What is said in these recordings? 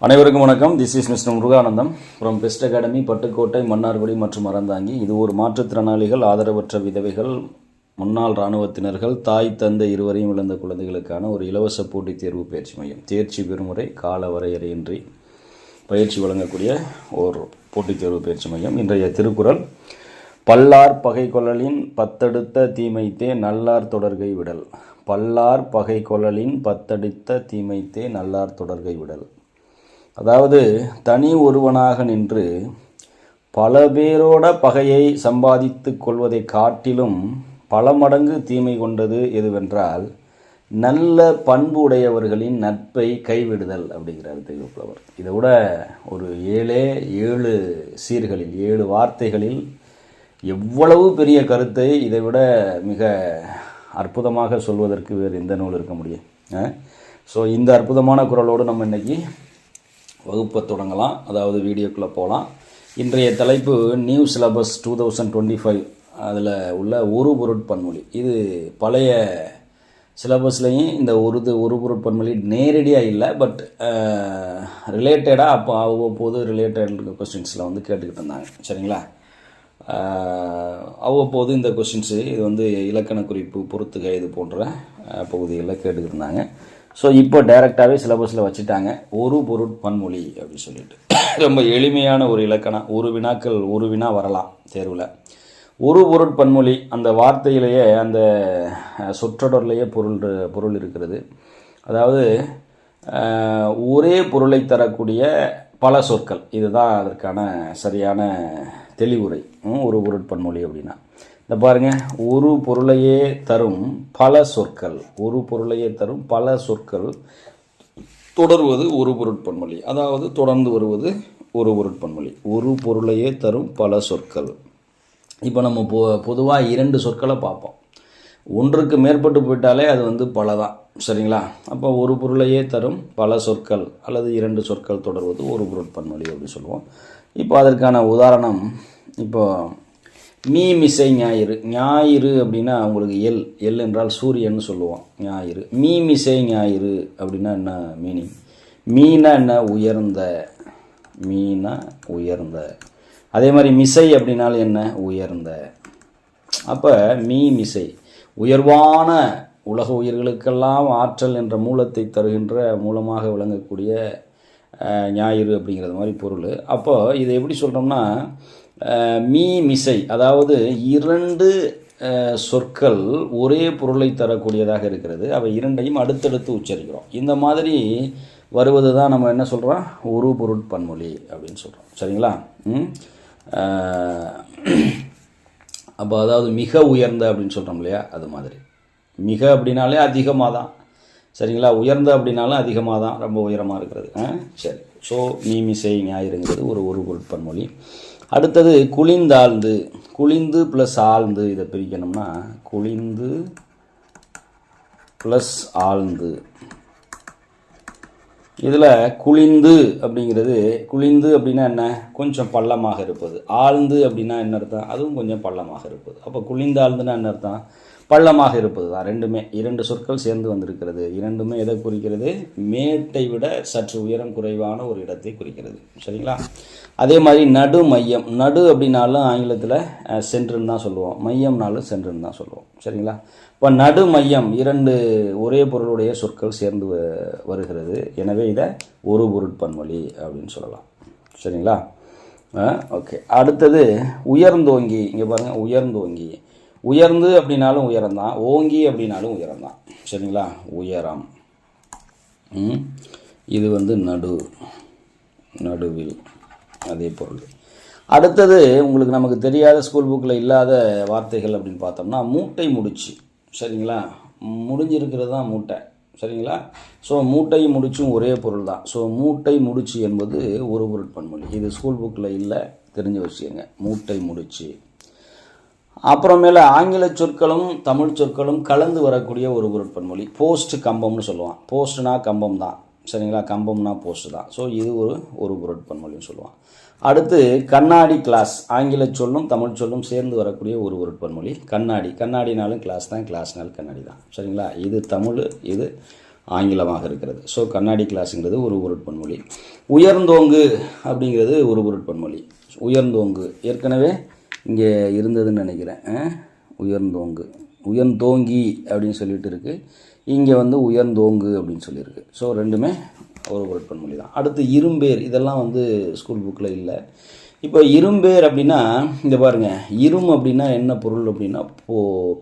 அனைவருக்கும் வணக்கம். This is mister Murugananatham. From best academy Pattukkottai Mannargudi மற்றும் அறந்தாங்கி. இது ஒரு மாற்றுத்திறனாளிகள் ஆதரவற்ற விதவைகள் முன்னாள் இராணுவத்தினர்கள் தாய் தந்தை இருவரையும் இழந்த குழந்தைகளுக்கான ஒரு இலவச போட்டித் தேர்வு பயிற்சி மையம். தேர்ச்சி பெறுமுறை கால வரையறையின்றி பயிற்சி வழங்கக்கூடிய ஒரு போட்டித் தேர்வு பயிற்சி மையம். இன்றைய திருக்குறள் பல்லார் பகை கொள்ளலின் பத்தடுத்த தீமைத்தே நல்லார் தொடர்கை விடல். பல்லார் பகை கொள்ளலின் பத்தடித்த தீமைத்தே நல்லார் தொடர்கை விடல். அதாவது தனி ஒருவனாக நின்று பல பேரோட பகையை சம்பாதித்து கொள்வதை காட்டிலும் பல மடங்கு தீமை கொண்டது எதுவென்றால் நல்ல பண்பு உடையவர்களின் நட்பை கைவிடுதல் அப்படிங்கிறார் தெய்வப்புலவர். இதை விட ஒரு ஏழே ஏழு சீர்களில் ஏழு வார்த்தைகளில் எவ்வளவு பெரிய கருத்தை இதை விட மிக அற்புதமாக சொல்வதற்கு வேறு எந்த நூல் இருக்க முடியும் ஸோ இந்த அற்புதமான குரலோடு நம்ம இன்னைக்கு வகுப்பை தொடங்கலாம். அதாவது வீடியோக்குள்ளே போகலாம் இன்றைய தலைப்பு new syllabus two thousand twenty five அதில் உள்ள ஒரு பொருட்பன்மொழி. இது பழைய சிலபஸ்லேயும் இந்த ஒரு இது ஒரு பொருட்பன்மொழி நேரடியாக இல்லை பட் ரிலேட்டடாக அப்போ அவ்வப்போது ரிலேட்டட் கொஸ்டின்ஸில் வந்து கேட்டுக்கிட்டு இருந்தாங்க. சரிங்களா? அவ்வப்போது இந்த கொஸ்டின்ஸு இது வந்து இலக்கண குறிப்பு பொறுத்துக இது போன்ற பகுதிகளில் கேட்டுக்கிட்டு இருந்தாங்க. ஸோ இப்போ டைரெக்டாகவே சிலபஸில் வச்சுட்டாங்க. ஒரு பொருட் பன்மொழி அப்படின்னு சொல்லிட்டு. ரொம்ப எளிமையான ஒரு இலக்கணம். ஒரு வினாக்கள் ஒரு வினா வரலாம் தேர்வில். ஒரு பொருட் பன்மொழி அந்த வார்த்தையிலேயே அந்த சொற்றொடர்லேயே பொருள் பொருள் இருக்கிறது. அதாவது ஒரே பொருளை தரக்கூடிய பல சொற்கள். இதுதான் அதற்கான சரியான தெளிவுரை. ம், ஒரு பொருட்பன்மொழி அப்படின்னா. இந்த பாருங்க ஒரு பொருளையே தரும் பல சொற்கள். ஒரு பொருளையே தரும் பல சொற்கள். தொடர்வது ஒரு பொருட்பன்மொழி. அதாவது தொடர்ந்து வருவது ஒரு பொருட்பன்மொழி. ஒரு பொருளையே தரும் பல சொற்கள். இப்போ நம்ம பொ பொதுவாக இரண்டு சொற்களை பார்ப்போம். ஒன்றுக்கு மேற்பட்டு போயிட்டாலே அது வந்து பல தான் சரிங்களா? அப்போ ஒரு பொருளையே தரும் பல சொற்கள் அல்லது இரண்டு சொற்கள் தொடர்வது ஒரு பொருட்பன்மொழி அப்படின்னு சொல்லுவோம். இப்போ அதற்கான உதாரணம் இப்போ மீ மிசை ஞாயிறு. ஞாயிறு அப்படின்னா அவங்களுக்கு எல். எல் என்றால் சூரியன் சொல்லுவோம். ஞாயிறு. மீ மிசை ஞாயிறு அப்படின்னா என்ன மீனிங் மீனா என்ன? உயர்ந்த. மீனா உயர்ந்த. அதே மாதிரி மிசை அப்படின்னாலும் என்ன? உயர்ந்த. அப்போ மீ மிசை உயர்வான உலக உயிர்களுக்கெல்லாம் ஆற்றல் என்ற மூலத்தை தருகின்ற மூலமாக விளங்கக்கூடிய ஞாயிறு அப்படிங்கிறது மாதிரி பொருள். அப்போது இதை எப்படி சொல்கிறோம்னா மீ மிசை அதாவது இரண்டு சொற்கள் ஒரே பொருளை தரக்கூடியதாக இருக்கிறது. அவை இரண்டையும் அடுத்தடுத்து உச்சரிக்கிறோம். இந்த மாதிரி வருவது தான் நம்ம என்ன சொல்கிறோம் ஒரு பொருட்பன்மொழி அப்படின்னு சொல்கிறோம் சரிங்களா? அப்போ அதாவது மிக உயர்ந்த அப்படின்னு சொல்கிறோம் இல்லையா? அது மாதிரி. மிக அப்படின்னாலே அதிகமாக தான் சரிங்களா? உயர்ந்த அப்படின்னாலும் அதிகமாக தான் ரொம்ப உயரமாக இருக்கிறது. சரி. ஸோ மீமிசை ஞாயிறுங்கிறது ஒரு ஒரு பொருட்பன்மொழி அடுத்தது குளிந்தாழ்ந்து. குளிந்து ப்ளஸ் ஆழ்ந்து இதை பிரிக்கணும்னா குளிந்து ப்ளஸ் ஆழ்ந்து. இதில் குளிந்து அப்படிங்கிறது குளிந்து அப்படின்னா என்ன? கொஞ்சம் பள்ளமாக இருப்பது. ஆழ்ந்து அப்படின்னா என்ன அர்த்தம்? அதுவும் கொஞ்சம் பள்ளமாக இருப்பது. அப்போ குளிந்து ஆழ்ந்துன்னா என்ன அர்த்தம்? பள்ளமாக இருப்பது தான் ரெண்டுமே இரண்டு சொற்கள் சேர்ந்து வந்திருக்கிறது. இரண்டுமே எதை குறிக்கிறது? மேட்டை விட சற்று உயரம் குறைவான ஒரு இடத்தை குறிக்கிறது. சரிங்களா? அதே மாதிரி நடு மையம். நடு அப்படின்னாலும் ஆங்கிலத்தில் சென்றுன்னு தான் சொல்லுவோம். மையம்னாலும் சென்றுன்னு தான் சொல்லுவோம். சரிங்களா? இப்போ நடு மையம் இரண்டு ஒரே பொருளுடைய சொற்கள் சேர்ந்து வருகிறது. எனவே இதை ஒரு பொருட்பன்மொழி அப்படின்னு சொல்லலாம். சரிங்களா? ஓகே. அடுத்தது உயர்ந்தோங்கி. இங்கே பாருங்கள் உயர்ந்தோங்கி. உயர்ந்து அப்படின்னாலும் உயரம்தான். ஓங்கி அப்படின்னாலும் உயரம்தான். சரிங்களா? உயரம். இது வந்து நடு. நடுவில். அதே பொருள். அடுத்தது உங்களுக்கு நமக்கு தெரியாத ஸ்கூல் புக்கில் இல்லாத வார்த்தைகள் அப்படின்னு பார்த்தோம்னா மூட்டை முடிச்சு. சரிங்களா? முடிஞ்சிருக்கிறது தான் மூட்டை. சரிங்களா? ஸோ மூட்டை முடிச்சும் ஒரே பொருள் தான் ஸோ மூட்டை முடிச்சு என்பது ஒரு பொருட்பன்மொழி இது ஸ்கூல் புக்கில் இல்லை தெரிஞ்ச விஷயங்க. மூட்டை முடிச்சு. அப்புறமேல ஆங்கில சொற்களும் தமிழ் சொற்களும் கலந்து வரக்கூடிய ஒரு பொருட்பன்மொழி போஸ்ட் கம்பம்னு சொல்லுவான். போஸ்ட்னா கம்பம் தான் சரிங்களா? கம்பம்னா போஸ்ட் தான். ஸோ இது ஒரு ஒரு பொருட்பன்மொழின்னு சொல்லுவான். அடுத்து கண்ணாடி கிளாஸ் ஆங்கில சொல்லும் தமிழ் சொல்லும் சேர்ந்து வரக்கூடிய ஒரு பொருட்பன்மொழி கண்ணாடி. கண்ணாடினாலும் கிளாஸ் தான் கிளாஸ்னாலும் கண்ணாடி தான். சரிங்களா? இது தமிழ் இது ஆங்கிலமாக இருக்கிறது. ஸோ கண்ணாடி கிளாஸுங்கிறது ஒரு பொருட்பன்மொழி உயர்ந்தோங்கு அப்படிங்கிறது ஒரு பொருட்பன்மொழி உயர்ந்தோங்கு. ஏற்கனவே இங்கே இருந்ததுன்னு நினைக்கிறேன். உயர்ந்தோங்கு. உயர்ந்தோங்கி அப்படின்னு சொல்லிட்டு இருக்குது இங்கே வந்து உயர்ந்தோங்கு அப்படின்னு சொல்லியிருக்கு. ஸோ ரெண்டுமே ஒரு பொருட்பன்மொழி தான். அடுத்து இரும்பேர் இதெல்லாம் வந்து ஸ்கூல் புக்கில் இல்லை. இப்போ இரும்பேர் அப்படின்னா இந்த பாருங்கள் இரும் அப்படின்னா என்ன பொருள் அப்படின்னா போ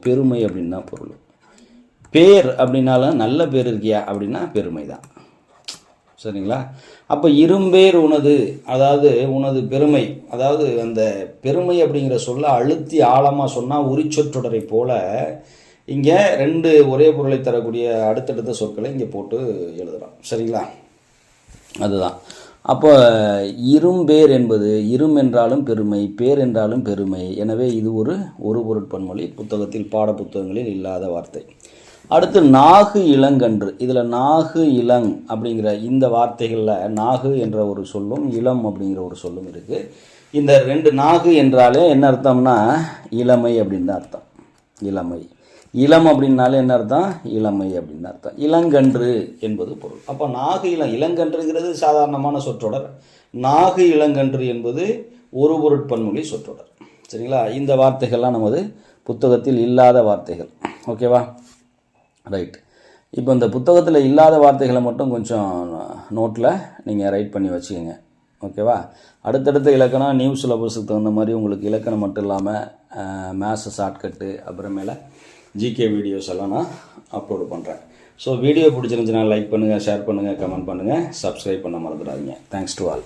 பெருமை அப்படின்னா பொருள். பேர் அப்படின்னாலும் நல்ல பேர் இருக்கியா அப்படின்னா பெருமை தான். சரிங்களா? அப்போ இரும்பேர் உனது அதாவது உனது பெருமை அதாவது அந்த பெருமை அப்படிங்கிற சொல்ல அழுத்தி ஆழமாக சொன்னால் உரிச்சொற்றொடரை போல இங்கே ரெண்டு ஒரே பொருளை தரக்கூடிய அடுத்தடுத்த சொற்களை இங்கே போட்டு எழுதுகிறோம் சரிங்களா? அதுதான். அப்போ இரும்பேர் என்பது இரும் என்றாலும் பெருமை பேர் என்றாலும் பெருமை. எனவே இது ஒரு ஒரு பொருட்பன்மொழி புத்தகத்தில் பாட புத்தகங்களில் இல்லாத வார்த்தை. அடுத்து நாகு இளங்கன்று. இதில் நாகு இளங் அப்படிங்கிற இந்த வார்த்தைகளில் நாகு என்ற ஒரு சொல்லும் இளம் அப்படிங்கிற ஒரு சொல்லும் இருக்குது இந்த ரெண்டு நாகு என்றாலே என்ன அர்த்தம்னா இளமை அப்படின்னு தான் அர்த்தம். இளமை. இளம் அப்படின்னாலே என்ன அர்த்தம்? இளமை அப்படின்னு அர்த்தம். இளங்கன்று என்பது பொருள். அப்போ நாகு இளம் இளங்கன்றுங்கிறது சாதாரணமான சொற்றொடர். நாகு இளங்கன்று என்பது ஒரு பொருட்பன்மொழி சொற்றொடர். சரிங்களா? இந்த வார்த்தைகள்லாம் நமது புத்தகத்தில் இல்லாத வார்த்தைகள். ஓகேவா? ரைட். இப்போ இந்த புத்தகத்தில் இல்லாத வார்த்தைகளை மட்டும் கொஞ்சம் நோட்டில் நீங்கள் ரைட் பண்ணி வச்சுக்கோங்க. ஓகேவா? அடுத்தடுத்த இலக்கணம் நியூ சிலபஸுக்கு தகுந்த மாதிரி உங்களுக்கு இலக்கணம் மட்டும் இல்லாமல் மேத்ஸ் ஷார்ட்கட்டு அப்புறமேல ஜிகே வீடியோஸ் எல்லாம் நான் அப்லோடு பண்ணுறேன் ஸோ வீடியோ பிடிச்சிருந்துச்சுன்னா லைக் பண்ணுங்கள் ஷேர் பண்ணுங்கள் கமெண்ட் பண்ணுங்கள் சப்ஸ்கிரைப் பண்ண மறந்துடாதீங்க. Thanks to all